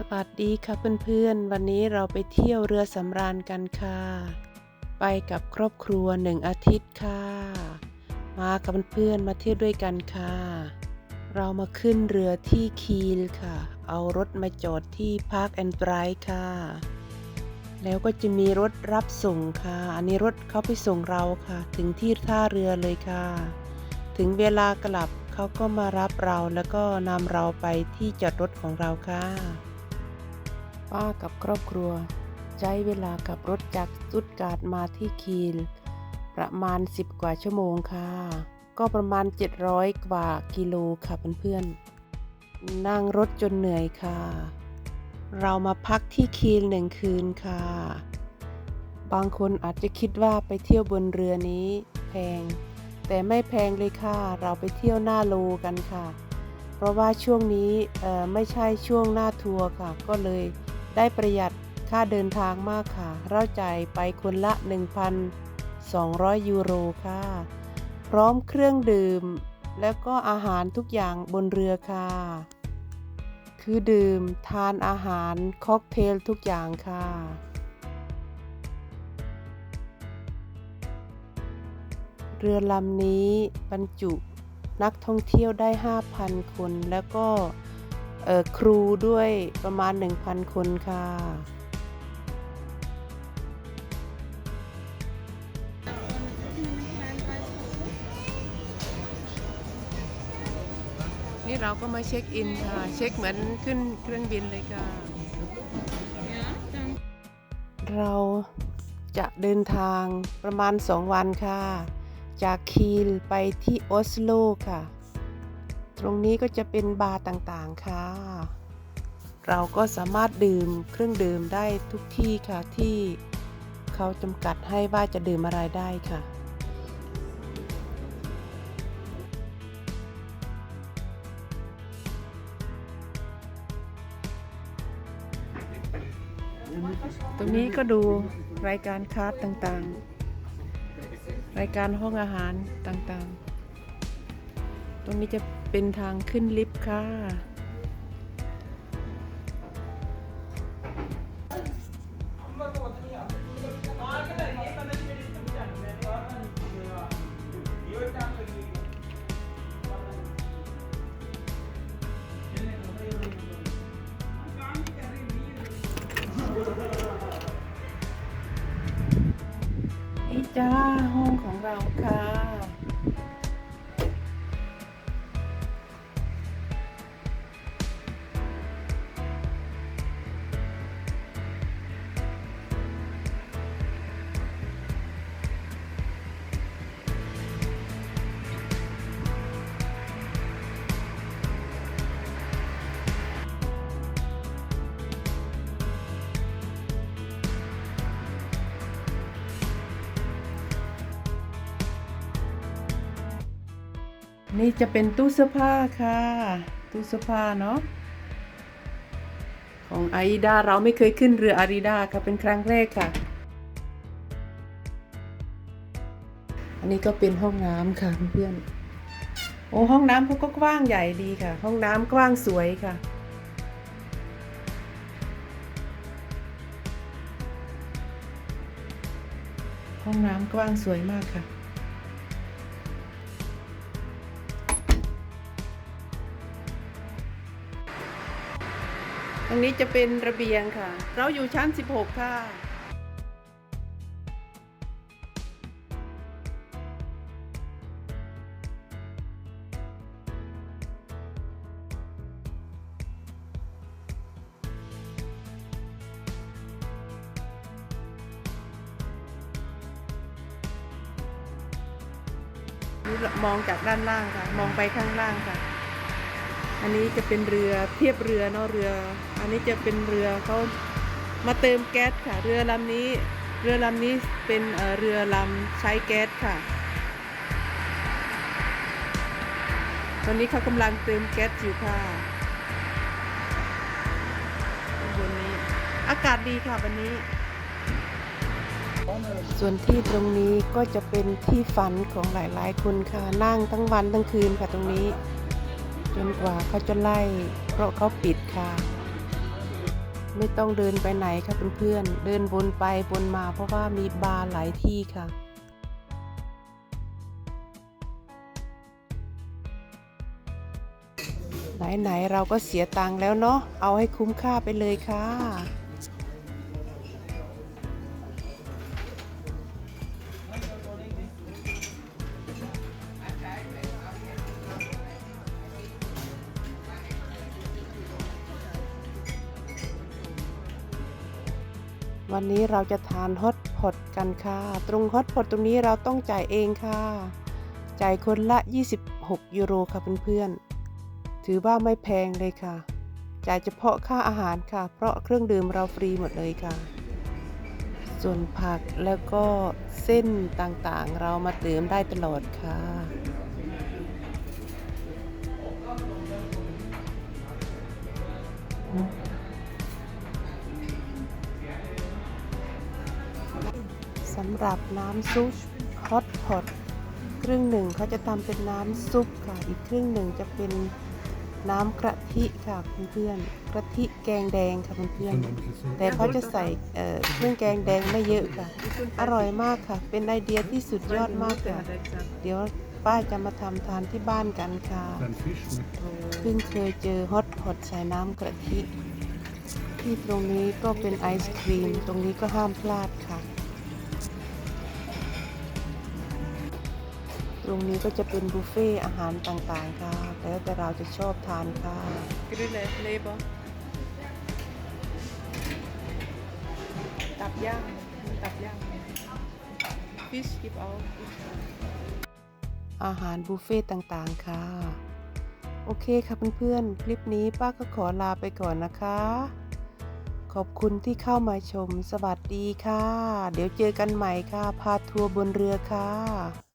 สวัสดีค่ะเพื่อนๆ วันนี้เราไปเที่ยวเรือสำราญกันค่ะ ไปกับครอบครัวหนึ่งอาทิตย์ค่ะ มากับเพื่อนๆมาเที่ยวด้วยกันค่ะ เรามาขึ้นเรือที่คีลค่ะ เอารถมาจอดที่พาร์คแอนด์ไรค่ะ แล้วก็จะมีรถรับส่งค่ะ อันนี้รถเขาไปส่งเราค่ะ ถึงที่ท่าเรือเลยค่ะ ถึงเวลากลับเขาก็มารับเราแล้วก็นำเราไปที่จอดรถของเราค่ะ ป้ากับครอบครัว ใช้เวลากับรถจากสตุตการ์ดมาที่คีลประมาณ 10 กว่าชั่วโมงค่ะ ก็ประมาณ 700 กว่ากิโลค่ะเพื่อนๆ นั่งรถจนเหนื่อยค่ะ เรามาพักที่คีลหนึ่งคืนค่ะ บางคนอาจจะคิดว่าไปเที่ยวบนเรือนี้แพง แต่ไม่แพงเลยค่ะ เราไปเที่ยวหน้าโลกันค่ะ เพราะว่าช่วงนี้ไม่ใช่ช่วงหน้าทัวร์ค่ะ ก็เลย ได้ประหยัดค่าเดินทางมากค่ะ เราจ่ายไปคนละ 1,200 ยูโรค่ะ พร้อมเครื่องดื่ม แล้วก็อาหารทุกอย่างบนเรือค่ะ คือดื่มทานอาหารค็อกเทลทุกอย่างค่ะ เรือลำนี้บรรจุนักท่องเที่ยวได้ 5,000 คนแล้วก็ ครูด้วยประมาณ 1,000 คนค่ะ นี่เราก็มาเช็คอินค่ะ เช็คเหมือนขึ้นเครื่องบินเลยค่ะ เราจะเดินทางประมาณ 2 วันค่ะ จากคีลไปที่ออสโลค่ะ ตรงนี้ก็จะเป็นบาร์ต่างๆค่ะ เราก็สามารถดื่มเครื่องดื่มได้ทุกที่ค่ะที่เขาจำกัดให้ว่าจะดื่มอะไรได้ค่ะตรงนี้ก็ดูรายการคาร์ดต่างๆ รายการห้องอาหารต่างๆ ตรงนี้จะ เป็นทางขึ้นลิฟต์ค่ะ นี่จ้าห้องของเราค่ะ นี่จะเป็นตู้เสื้อผ้าค่ะ ตู้เสื้อผ้าเนาะของอาริดาเราไม่เคยขึ้นเรืออาริดาค่ะเป็นครั้งแรกค่ะ อันนี้ก็เป็นห้องน้ำค่ะเพื่อนโอ้ห้องน้ำเขาก็กว้างใหญ่ดีค่ะ ห้องน้ำกว้างสวยค่ะ ห้องน้ำกว้างสวยมากค่ะ ตรงนี้จะเป็นระเบียงค่ะ เราอยู่ชั้น 16 ค่ะ มองจากด้านล่างค่ะ มองไปข้างล่างค่ะ อันนี้จะเป็นเรือเทียบเรือเนาะเรือ อันนี้จะเป็นเรือเขามาเติมแก๊สค่ะ เรือลำนี้ เรือลำนี้เป็นเรือลำใช้แก๊สค่ะ ตอนนี้เขากำลังเติมแก๊สอยู่ค่ะบนนี้ อากาศดีค่ะวันนี้ ส่วนที่ตรงนี้ก็จะเป็นที่ฝันของหลายๆคนค่ะนั่งทั้งวันทั้งคืนค่ะตรงนี้ จนกว่าเขาจะไล่ เพราะเขาปิดค่ะ ไม่ต้องเดินไปไหนค่ะเพื่อนๆเดินวนไปวนมาเพราะว่ามีบาร์หลายที่ค่ะไหนๆเราก็เสียตังค์แล้วเนาะ เอาให้คุ้มค่าไปเลยค่ะ วันนี้เราจะทานฮอตพอตกันค่ะ ตรงฮอตพอตตรงนี้เราต้องจ่ายเองค่ะ จ่ายคนละ 26 ยูโรค่ะเพื่อนๆ ถือว่าไม่แพงเลยค่ะ จ่ายเฉพาะค่าอาหารค่ะ เพราะเครื่องดื่มเราฟรีหมดเลยค่ะ ส่วนผักแล้วก็เส้นต่างๆ เรามาเติมได้ตลอดค่ะ สำหรับน้ำซุปฮอตพอตครึ่งหนึ่งเขาจะทำเป็นน้ำซุปค่ะ อีกครึ่งหนึ่งจะเป็นน้ำกะทิค่ะเพื่อนๆกะทิแกงแดงค่ะเพื่อนๆแต่เขาจะใส่เอ่อเครื่องแกงแดงไม่เยอะค่ะ อร่อยมากค่ะ เป็นไอเดียที่สุดยอดมากค่ะ เดี๋ยวป้าจะมาทำทานที่บ้านกันค่ะ Dein Fisch schmeckt เพิ่งเคยเจอฮอตพอตใส่น้ำกะทิที่ตรงนี้ก็เป็นไอศครีม ตรงนี้ก็ห้ามพลาดค่ะ ตรงนี้ก็จะเป็นบุฟเฟ่อาหารต่างๆค่ะ แล้วแต่เราจะชอบทานค่ะ Grille, Leber. ตับย่างตับย่าง Fisch gib auch. อาหารบุฟเฟ่ต่างๆค่ะ โอเคค่ะเพื่อนๆ คลิปนี้ป้าก็ขอลาไปก่อนนะคะ ขอบคุณที่เข้ามาชม สวัสดีค่ะ เดี๋ยวเจอกันใหม่ค่ะ พาทัวร์บนเรือค่ะ